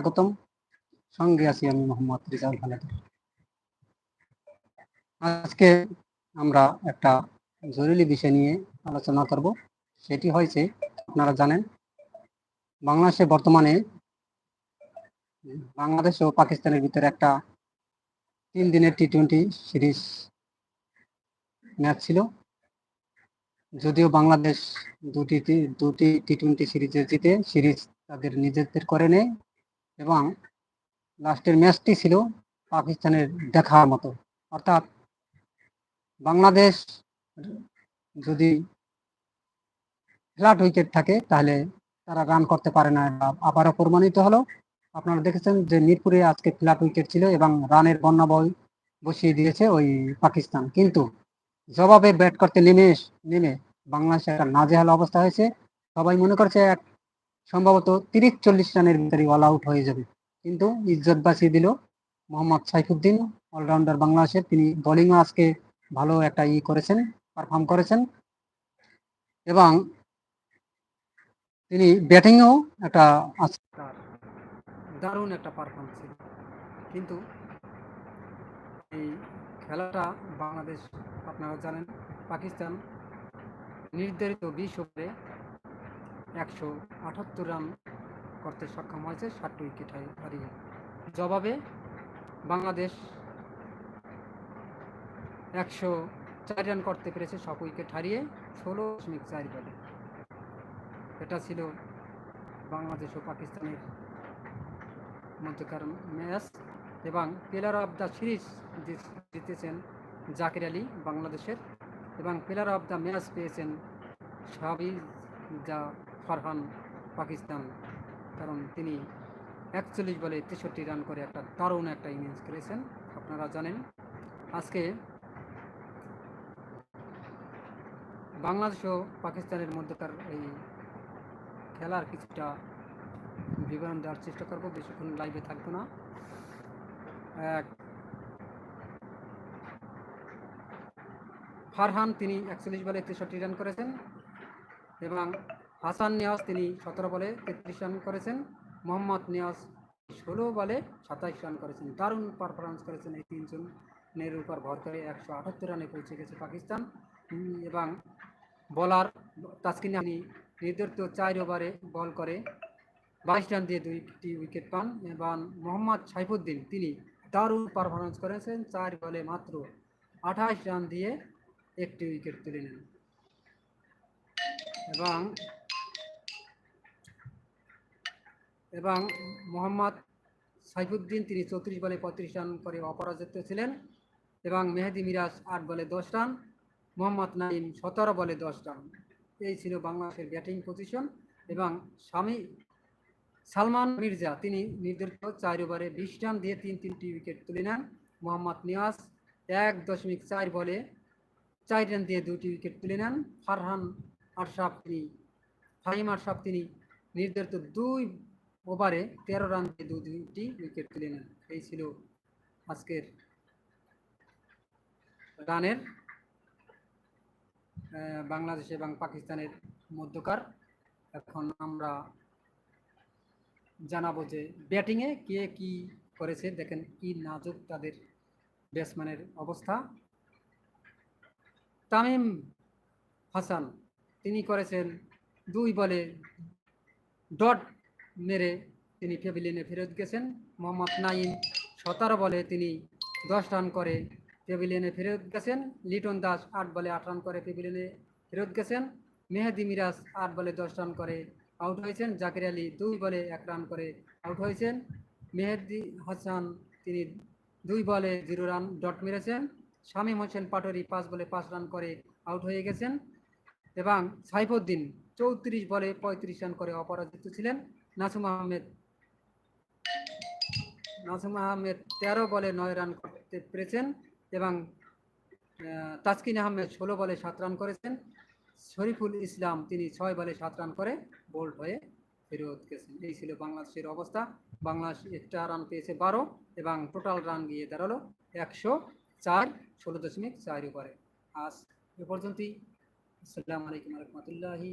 স্বাগতম। সঙ্গে আছি আমি মোহাম্মদ রিজাল হালাদ আজকে আমরা একটা জরুরি বিষয় নিয়ে আলোচনা করব। সেটি হয়েছে, আপনারা জানেন, বাংলাদেশে বর্তমানে বাংলাদেশ ও পাকিস্তানের ভিতরে একটা তিন দিনের টি টোয়েন্টি সিরিজ ম্যাচ ছিল। যদিও বাংলাদেশ দুটি দুটি টি টোয়েন্টি সিরিজে জিতে, সিরিজ তাদের নিজেদের করে নেয়। এবং লাস্টের ম্যাচটি ছিল পাকিস্তানের দেখার মতো। অর্থাৎ বাংলাদেশ যদি ফ্ল্যাট উইকেট থাকে, তাহলে তারা রান করতে পারে না। আবারও প্রমাণিত হলো, আপনারা দেখেছেন যে মিরপুরে আজকে ফ্ল্যাট উইকেট ছিল এবং রানের বন্যা বসিয়ে দিয়েছে ওই পাকিস্তান। কিন্তু জবাবে ব্যাট করতে নেমে নেমে বাংলাদেশে একটা নাজেহাল অবস্থা হয়েছে। সবাই মনে করছে এক সম্ভবত তিরিশ চল্লিশ রানের ভিতরে অল আউট হয়ে যাবে। কিন্তু ইজ্জত বাঁচিয়ে দিল মোহাম্মদ সাইফুদ্দিন অলরাউন্ডার বাংলাদেশের। তিনি বোলিংও আজকে ভালো একটা ই করেছেন পারফর্ম করেছেন। এবং তিনি ব্যাটিংয়েও একটা দারুণ একটা পারফর্মেন্স ছিল কিন্তু এই খেলাটা বাংলাদেশ, আপনারা জানেন, পাকিস্তান নির্ধারিত বিশ ওভারে একশো আটাত্তর রান করতে সক্ষম হয়েছে, ষাট উইকেট হারি- হারিয়ে। জবাবে বাংলাদেশ একশো চার রান করতে পেরেছে সব উইকেট হারিয়ে ষোলো দশমিক চার বলে এটা ছিল বাংলাদেশ ও পাকিস্তানের মধ্যকার ম্যাচ এবং প্লেয়ার অফ দ্য সিরিজ জিতেছেন জাকির আলী বাংলাদেশের এবং প্লেয়ার অফ দ্য ম্যাচ পেয়েছেন সাবিজ যা ফারহান পাকিস্তান। কারণ তিনি একচল্লিশ বলে তেষট্টি রান করে একটা দারুণ একটা ইনিংস খেলেছেন, আপনারা জানেন। আজকে বাংলাদেশ ও পাকিস্তানের মধ্যকার এই খেলার কিছুটা বিবরণ দেওয়ার চেষ্টা করব, বেশিক্ষণ লাইভে থাকব না। এক, ফারহান তিনি একচল্লিশ বলে তেষট্টি রান করেছেন এবং হাসান নিয়াজ তিনি সতেরো বলে তেত্রিশ রান করেছেন, মোহাম্মদ নিয়াজ ষোলো বলে সাতাইশ রান করেছেন। দারুণ পারফরমেন্স করেছেন এই তিনজনের উপর ভর করে একশো আটাত্তর রানে পৌঁছে গেছে পাকিস্তান। এবং বলার তাসকিন আলী নির্ধারিত চার ওভারে বল করে বাইশ রান দিয়ে দুইটি উইকেট পান। এবং মোহাম্মদ সাইফুদ্দিন তিনি দারুণ পারফরমেন্স করেছেন, চার বলে মাত্র আঠাশ রান দিয়ে একটি উইকেট তুলে নেন। এবং এবং মোহাম্মদ সাইফুদ্দিন, তিনি চৌত্রিশ বলে পঁয়ত্রিশ রান করে অপরাজিত ছিলেন এবং মেহেদি মিরাজ আট বলে দশ রান, মোহাম্মদ নাইম সতেরো বলে দশ রান। এই ছিল বাংলাদেশের ব্যাটিং পজিশন এবং স্বামী সালমান মির্জা, তিনি নির্ধারিত চার ওভারে বিশ রান দিয়ে তিন তিনটি উইকেট তুলে নেন। মোহাম্মদ নিয়াজ এক দশমিক চার বলে চার রান দিয়ে দুটি উইকেট তুলে নেন। ফারহান আশরাফ তিনি, ফাহিম আশরাফ তিনি নির্ধারিত দুই ওভারে তেরো রান দিয়ে দু দুইটি উইকেট তুলে নেন। এই ছিল আজকের রানের বাংলাদেশ এবং পাকিস্তানের মধ্যকার। এখন আমরা জানাব যে ব্যাটিংয়ে কে কি করেছে। দেখেন কি নাজুক তাদের ব্যাটসম্যানের অবস্থা। তামিম হাসান, তিনি করেছেন দুই বলে ডট মেরে তিনি প্যাভিলিয়নে ফেরত গেছেন। মোহাম্মদ নাইম সতেরো বলে তিনি দশ রান করে প্যাভিলিয়নে ফেরত গেছেন। লিটন দাস আট বলে আট রান করে প্যাভিলিয়নে ফেরত গেছেন। মেহেদি মিরাজ আট বলে দশ রান করে আউট হয়েছেন। জাকির আলী দুই বলে এক রান করে আউট হয়েছেন। মেহেদি হাসান তিনি দুই বলে জিরো রান ডট মেরেছেন। শামীম হোসেন পাটোয়ারি পাঁচ বলে পাঁচ রান করে আউট হয়ে গেছেন। এবং সাইফুদ্দিন চৌত্রিশ বলে পঁয়ত্রিশ রান করে অপরাজিত ছিলেন। নাসুম আহমেদ। নাসুম আহমেদ তেরো বলে নয় রান করতে পেরেছেন এবং তাসকিন আহমেদ ষোলো বলে সাত রান করেছেন। শরীফুল ইসলাম তিনি ছয় বলে সাত রান করে বোল্ড হয়ে ফেরত গেছেন। এই ছিল বাংলাদেশের অবস্থা। বাংলাদেশ একটা রান পেয়েছে বারো এবং টোটাল রান গিয়ে দাঁড়াল একশো চার, ষোলো দশমিক চার উপরে আজ এ পর্যন্তই। আসসালামু আলাইকুম রহমতুল্লাহি